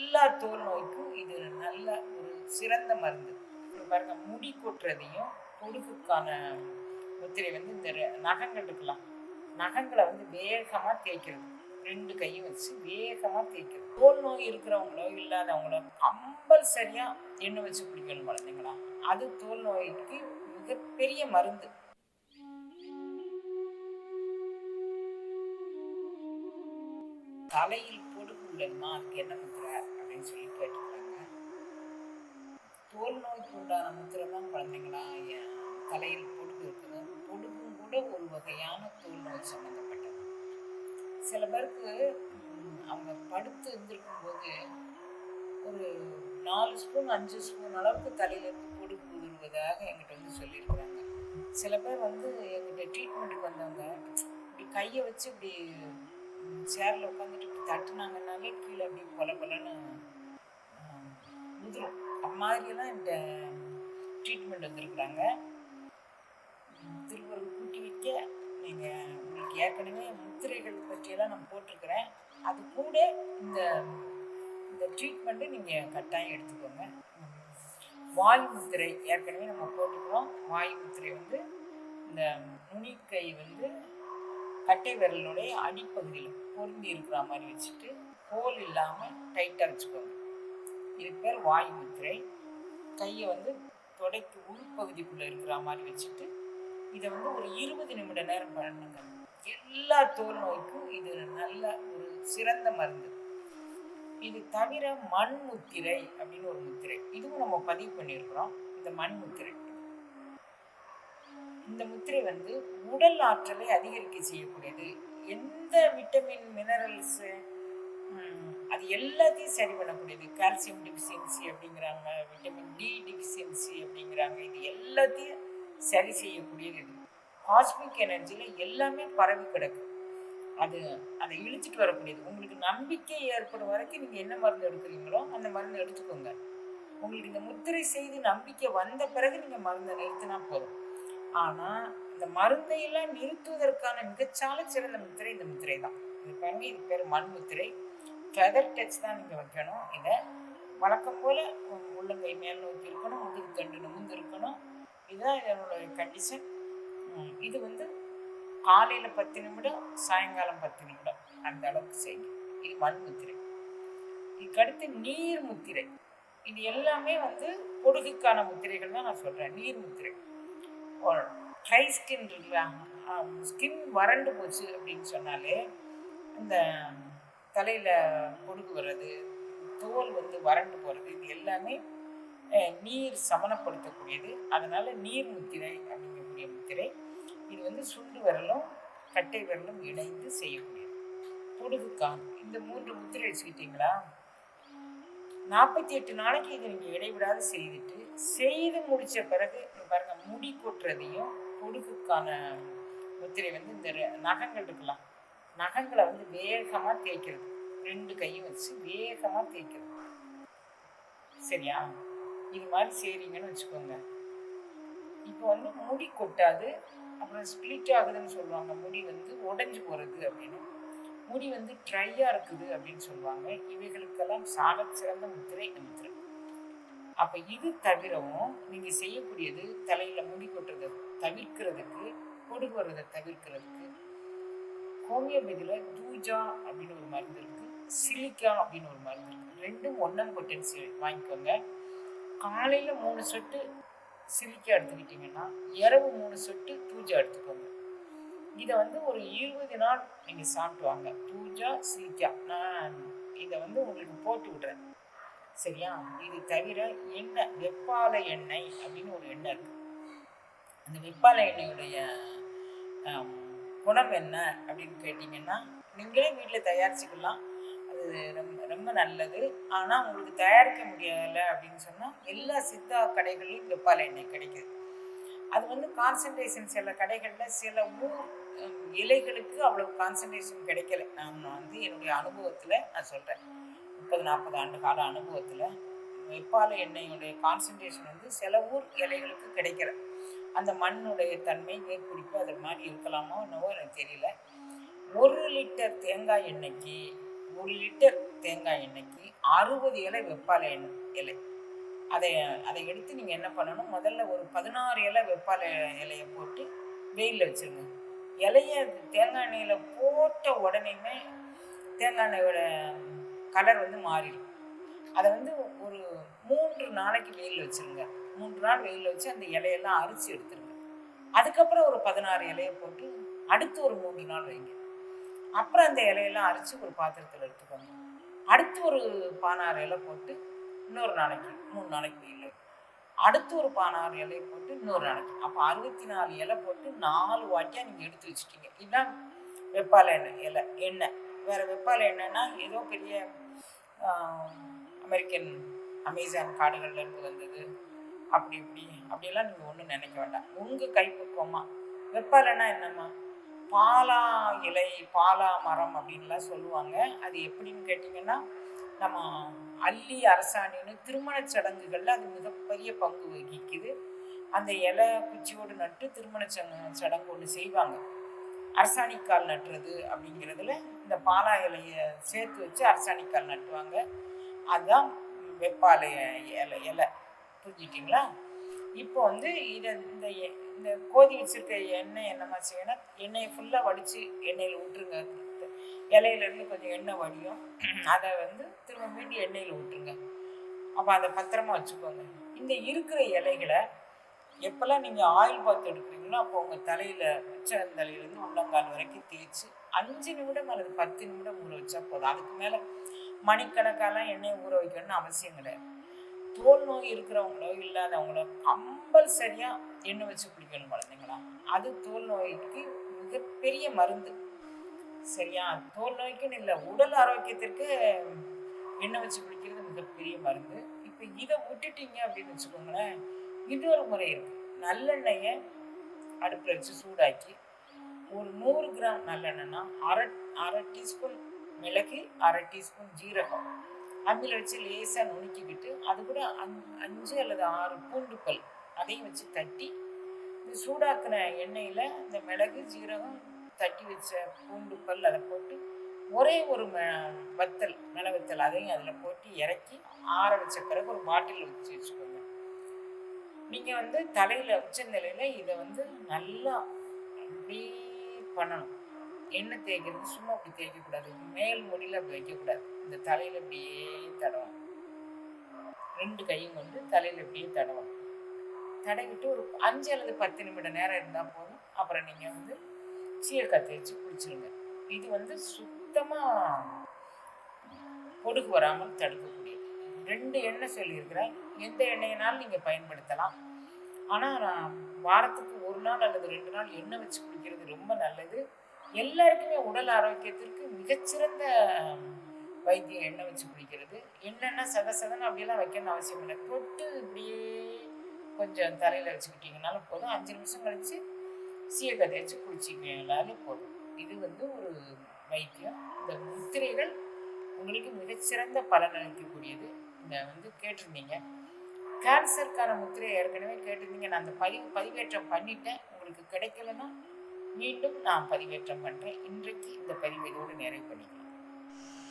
எல்லா தோல் நோய்க்கும் இது நல்ல ஒரு சிறந்த மருந்து. பாருங்க முடி கொட்டுறதையும் பொடுகுக்கான முத்திரை வந்து இந்த நகங்கள் இருக்கலாம். நகங்களை வந்து வேகமாக தேய்க்கிறது. ரெண்டு கையும் வச்சு வேகமாக தேய்க்கிறது. தோல் நோய் இருக்கிறவங்களோ இல்லாதவங்களோ கம்பல்சரியாக எண்ணெய் வச்சு குடிக்கணும் குழந்தைங்களா? அது தோல் நோய்க்கு மிகப்பெரிய மருந்து. தலையில் பொடுகு உள்ளதுமா அதுக்கு என்ன? அப்படின்னு சொல்லி கேட்டுக்கிறாங்க தோல் நோய்க்கு உண்டான முத்திரை தான் குழந்தைங்களா தலையில் பொடுகு இருக்குது. பொடுகும் கூட ஒரு வகையான தோல் நோய் சம்மந்தப்பட்டது சில பேருக்கு அவங்க படுத்து இருந்திருக்கும் போது ஒரு நாலு ஸ்பூன் அஞ்சு ஸ்பூன் அளவுக்கு தலையில் பொடுகு விடுவதாக எங்கிட்ட வந்து சொல்லியிருக்கிறாங்க. சில பேர் வந்து எங்கிட்ட ட்ரீட்மெண்ட்டுக்கு வந்தவங்க இப்படி கையை வச்சு இப்படி சேரில் உட்காந்துட்டு இப்படி தட்டுனாங்கன்னாலே கீழே அப்படி கொல கொலன்னு முதிரும் அது மாதிரியெல்லாம் இந்த ட்ரீட்மெண்ட் வந்துருக்குறாங்க. உம், கூட்டி வைக்க நீங்கள் உங்களுக்கு ஏற்கனவே முத்திரைகள் பற்றியெல்லாம் நான் போட்டிருக்கிறேன். அது கூட இந்த இந்த ட்ரீட்மெண்ட்டு நீங்கள் கட்டாயம் எடுத்துக்கோங்க. வாய் வாயு முத்திரை ஏற்கனவே நம்ம போட்டுக்கிறோம். வாயு முத்திரை வந்து இந்த நுனிக்கை வந்து கட்டை விரலுடைய அடிப்பகுதியில் பொருந்தி இருக்கிற மாதிரி வச்சுட்டு ஹோல் இல்லாமல் டைட்டாக வச்சுக்கோங்க. இது பேர் வாயு முத்திரை. கையை வந்து தொடைக்கு உள்பகுதிக்குள்ளே இருக்கிற மாதிரி வச்சுட்டு இதை வந்து ஒரு இருபது நிமிட நேரம் பண்ணுங்க. எல்லா தோல் நோய்க்கும் இது நல்ல ஒரு சிறந்த மருந்து. இது தவிர மண் முத்திரை அப்படின்னு ஒரு முத்திரை. இதுவும் நம்ம பதிவு பண்ணியிருக்கிறோம். இந்த மண் முத்திரை. இந்த முத்திரை வந்து உடல் ஆற்றலை அதிகரிக்க செய்யக்கூடியது. எந்த விட்டமின் மினரல்ஸு அது எல்லாத்தையும் சரி பண்ணக்கூடியது. கால்சியம் டிஃபிஷியன்சி அப்படிங்கிறாங்க விட்டமின் டி டிஃபிஷியன்சி அப்படிங்கிறாங்க. இது எல்லாத்தையும் சரி செய்யக்கூடியது இது. காஸ்மிக் எனர்ஜியில் எல்லாமே பரவி கிடக்கு. அது அதை இழுத்துட்டு வரக்கூடியது. உங்களுக்கு நம்பிக்கை ஏற்படும் வரைக்கும் நீங்கள் என்ன மருந்து எடுக்கிறீங்களோ அந்த மருந்து எடுத்துக்கோங்க. உங்களுக்கு இந்த முத்திரை செய்து நம்பிக்கை வந்த பிறகு நீங்கள் மருந்தை நிறுத்தினா போதும். ஆனால் இந்த மருந்தையெல்லாம் நிறுத்துவதற்கான மிகச்சால சிறந்த முத்திரை இந்த முத்திரை தான் இது பாருங்க இது பேர் மண் முத்திரை ஃபெதர் டச் தான் நீங்கள் வைக்கணும். இதை வழக்கம் போல் உள்ளங்கை மேல் நோக்கி இருக்கணும் முதுகு தண்டு நிமிர்ந்து இருக்கணும். இதுதான் இதனோட கண்டிஷன் இது வந்து காலையில் பத்து நிமிடம் சாயங்காலம் பத்து நிமிடம் அந்த அளவுக்கு செய்யும் இது மண் முத்திரை இதுக்கடுத்து நீர் முத்திரை இது எல்லாமே வந்து பொடுகுக்கான முத்திரைகள் தான் நான் சொல்கிறேன் நீர் முத்திரை ட்ரை ஸ்கின் இருக்குல்ல ஸ்கின் வறண்டு போச்சு அப்படின்னு சொன்னாலே இந்த தலையில் கொடுக்கு வர்றது தோல் வந்து வறண்டு போகிறது இது எல்லாமே நீர் சமனப்படுத்தக்கூடியது அதனால் நீர் முத்திரை அப்படிங்கக்கூடிய முத்திரை இது வந்து சுண்டு விரலும் கட்டை விரலும் இணைந்து செய்யக்கூடியது. பொடுகுக்கான் இந்த மூன்று முத்திரை வச்சுக்கிட்டீங்களா? நாற்பத்தி எட்டு நாளைக்கு இதை நீங்கள் இடைவிடாது செய்துட்டு செய்து முடித்த பிறகு பாருங்க முடி கொட்டுறதையும் பொடுகுக்கான முத்திரை வந்து இந்த நகங்கள் இருக்கலாம் நகங்களை வந்து வேகமாக தேய்க்கிறது. ரெண்டு கையும் வச்சு வேகமாக தேய்க்கிறது. சரியா? இது மாதிரி செய்கிறீங்கன்னு வச்சுக்கோங்க. இப்போ வந்து முடி கொட்டாது அப்புறம் ஸ்ப்ளிட் ஆகுதுன்னு சொல்லுவாங்க. முடி வந்து உடஞ்சி போகிறது அப்படின்னு. முடி வந்து ட்ரையாக இருக்குது அப்படின்னு சொல்லுவாங்க. இவைகளுக்கெல்லாம் சாக சிறந்த முத்திரை இந்த முத்திரை. அப்போ இது தவிரவும் நீங்கள் செய்யக்கூடியது தலையில் முடி கொட்டுறதை தவிர்க்கிறதுக்கு பொடுகு வர்றதை தவிர்க்கிறதுக்கு ஹோமியோபதியில் தூஜா அப்படின்னு ஒரு மருந்து இருக்குது சிலிக்கா அப்படின்னு ஒரு மருந்து இருக்குது ரெண்டும் ஒன்றம் பொட்டன்சி வாங்கிக்கோங்க. காலையில் மூணு சொட்டு சிலிக்கா எடுத்துக்கிட்டிங்கன்னா இரவு மூணு சொட்டு தூஜா எடுத்துக்கோங்க. இதை வந்து ஒரு இருபது நாள் நீங்கள் சாப்பிட்டு வாங்க. தூஜா சிலிக்கா. நான் இதை வந்து உங்களுக்கு போட்டு விட்றேன். சரியா? இது தவிர எண்ணெய் வெப்பாலை எண்ணெய் அப்படின்னு ஒரு எண்ணெய் இருக்குது அந்த வெப்பாலை எண்ணெயுடைய குணம் என்ன அப்படின்னு கேட்டிங்கன்னா நீங்களே வீட்டில் தயாரிச்சுக்கலாம். அது ரொம்ப ரொம்ப நல்லது. ஆனால் உங்களுக்கு தயாரிக்க முடியலை அப்படின்னு சொன்னால் எல்லா சித்தா கடைகளிலும் வெப்பால எண்ணெய் கிடைக்குது. அது வந்து கான்சன்ட்ரேஷன் சில கடைகளில் சில ஊர் இலைகளுக்கு அவ்வளோ கான்சன்ட்ரேஷன் கிடைக்கல. நான் வந்து என்னுடைய அனுபவத்தில் நான் சொல்கிறேன் முப்பது நாற்பது ஆண்டு கால அனுபவத்தில் வெப்பாலை எண்ணெயுடைய கான்சன்ட்ரேஷன் வந்து சில ஊர் இலைகளுக்கு கிடைக்கல அந்த மண்ணுடைய தன்மை நீர்ப்பிடிப்பு அது மாதிரி இருக்கலாமோ என்னவோ எனக்கு தெரியல. ஒரு லிட்டர் தேங்காய் எண்ணெய்க்கு ஒரு லிட்டர் தேங்காய் எண்ணெய்க்கு அறுபது இலை வெப்பாலை எண்ணெய் இலை. அதை அதை எடுத்து நீங்கள் என்ன பண்ணணும்? முதல்ல ஒரு பதினாறு இலை வெப்பாலை இலையை போட்டு வெயிலில் வச்சுருங்க. இலையை தேங்காய் எண்ணெயில் போட்ட உடனேயுமே தேங்காய் எண்ணெயோட கலர் வந்து மாறிடும். அதை வந்து ஒரு மூன்று நாளைக்கு வெயிலில் வச்சுருங்க. மூன்று நாள் வெயிலில் வச்சு அந்த இலையெல்லாம் அரிச்சு எடுத்துருங்க. அதுக்கப்புறம் ஒரு பதினாறு இலையை போட்டு அடுத்து ஒரு மூன்று நாள் வைங்க. அப்புறம் அந்த இலையெல்லாம் அரிச்சு ஒரு பாத்திரத்தில் எடுத்துக்கோங்க. அடுத்து ஒரு பானாறு இலை போட்டு இன்னொரு நாளைக்கு மூணு நாளைக்கு வெயில் அடுத்து ஒரு பானாறு இலையை போட்டு இன்னொரு நாளைக்கு. அப்போ அறுபத்தி நாலு இலை போட்டு நாலு வாட்டியாக நீங்கள் எடுத்து வச்சுட்டீங்க இதுதான் வெப்பாலை எண்ணெய். இலை எண்ணெய். வேறு வெப்பால் என்னென்னா ஏதோ பெரிய அமெரிக்கன் அமேசான் காடுகள்லேருந்து வந்தது. அப்படி இப்படி அப்படியெல்லாம் நீங்கள் ஒன்றும் நினைக்க வேண்டாம். உங்கள் கைப்பக்குவமா. வெப்பாலன்னா என்னம்மா? பாலா இலை பாலா மரம் அப்படின்லாம் சொல்லுவாங்க. அது எப்படின்னு கேட்டிங்கன்னா நம்ம அள்ளி அரசாணின்னு திருமணச் சடங்குகளில் அது மிகப்பெரிய பங்கு வகிக்குது. அந்த இலை குச்சியோடு நட்டு திருமண சங்க- சடங்கு ஒன்று செய்வாங்க. அரசாணிக்கால் நட்டுறது அப்படிங்கிறதுல இந்த பாலா இலையை சேர்த்து வச்சு அரசாணிக்கால் நட்டுவாங்க. அதுதான் வெப்பாலை இலை இலை. புரிஞ்சுக்கிங்களா இப்போ வந்து இதை இந்த எ- இந்த கோதி வச்சிருக்க எண்ணெய் என்னமா செய்யணும் எண்ணெயை ஃபுல்லாக வடித்து எண்ணெயில் விட்டுருங்க இலையிலேருந்து கொஞ்சம் எண்ணெய் வடியும். அதை வந்து திரும்ப மீண்டும் எண்ணெயில் விட்டுருங்க அப்போ அதை பத்திரமா வச்சுக்கோங்க. இந்த இருக்கிற இலைகளை எப்போல்லாம் நீங்கள் ஆயில் பாத் எடுக்கிறீங்களோ அப்போ உங்கள் தலையில் உச்ச தலையிலேருந்து உள்ளங்கால் வரைக்கும் தேய்ச்சி அஞ்சு நிமிடம் அல்லது பத்து நிமிடம் ஊற வச்சா போதும். அதுக்கு மேலே மணிக்கணக்காலாம் எண்ணெய் ஊற வைக்கணும்னு அவசியம் கிடையாது. தோல் நோய் இருக்கிறவங்களோ இல்லாதவங்களோ கம்பல்சரியாக எண்ணெய் வச்சு குளிக்கணும் குழந்தைங்களா அது தோல் நோய்க்கு மிகப்பெரிய மருந்து. சரியா? தோல் நோய்க்குன்னு இல்லை உடல் ஆரோக்கியத்திற்கு எண்ணெய் வச்சு குளிக்கிறது மிகப்பெரிய மருந்து. இப்போ இதை விட்டுட்டீங்க அப்படின்னு வச்சுக்கோங்களேன் இன்னொரு முறை இருக்கு. நல்லெண்ணெயை அடுப்பில் வச்சு சூடாக்கி ஒரு நூறு கிராம் நல்லெண்ணெய்னா அரை அரை டீஸ்பூன் மிளகு அரை டீஸ்பூன் ஜீரகம். அம்மியில் வச்சு லேசாக நுணுக்கிக்கிட்டு அது கூட அஞ் அஞ்சு அல்லது ஆறு பூண்டு பல் அதையும் வச்சு தட்டி இந்த சூடாக்கின எண்ணெயில் இந்த மிளகு ஜீரகம் தட்டி வச்ச பூண்டு பல் அதை போட்டு ஒரே ஒரு ம வத்தல் மிளவத்தல் அதையும் அதில் போட்டு இறக்கி ஆற வச்ச பிறகு ஒரு பாட்டிலில் வச்சு வச்சுக்கோங்க. நீங்கள் வந்து தலையில் உச்சந்தலையில் இதை வந்து நல்லா அப்படி பண்ணணும். எண்ணெய் தேய்க்கிறது சும்மா அப்படி தேய்க்கக்கூடாது மேல் முடியில் அப்படி வைக்கக்கூடாது இந்த தலையில் அப்படியே தடவும் ரெண்டு கையும் கொண்டு தலையில் அப்படியே தடவும் தடவிட்டு ஒரு அஞ்சு அல்லது பத்து நிமிடம் நேரம் இருந்தால் போதும். அப்புறம் நீங்கள் வந்து சீரக்காய் தேய்ச்சி குளிச்சிருங்க இது வந்து சுத்தமாக பொடுகு வராமல் தடுக்கும். ரெண்டு எண்ணெய் சொல்லியிருக்கிறேன் எந்த எண்ணெயினாலும் நீங்கள் பயன்படுத்தலாம்? ஆனால் நான் வாரத்துக்கு ஒரு நாள் அல்லது ரெண்டு நாள் எண்ணெய் வச்சு குடிக்கிறது ரொம்ப நல்லது. எல்லாருக்குமே உடல் ஆரோக்கியத்திற்கு மிகச்சிறந்த வைத்தியம் எண்ணெய் வச்சு குடிக்கிறது. என்னென்ன சத சதன்னு அப்படியெல்லாம் வைக்கணும்னு அவசியம் இல்லை. தொட்டு இப்படியே கொஞ்சம் தலையில் வச்சுக்கிட்டிங்கனாலும் போதும். அஞ்சு நிமிஷம் கழித்து சீயக்காய் தேய்ச்சி குளிச்சிங்கனாலே போதும். இது வந்து ஒரு வைத்தியம். இந்த முத்திரைகள் உங்களுக்கு மிகச்சிறந்த பலன் அளிக்கக்கூடியது. வந்து கேட்டிருந்தீங்க. கேன்சருக்கான முத்திரையை ஏற்கனவே கேட்டிருந்தீங்க. நான் அந்த பதிவு பதிவேற்றம் பண்ணிட்டேன். உங்களுக்கு கிடைக்கலன்னா மீண்டும் நான் பதிவேற்றம் பண்ணுறேன் இன்றைக்கு இந்த பதிவு இதோடு நிறைவு பண்ணிக்கிறேன்.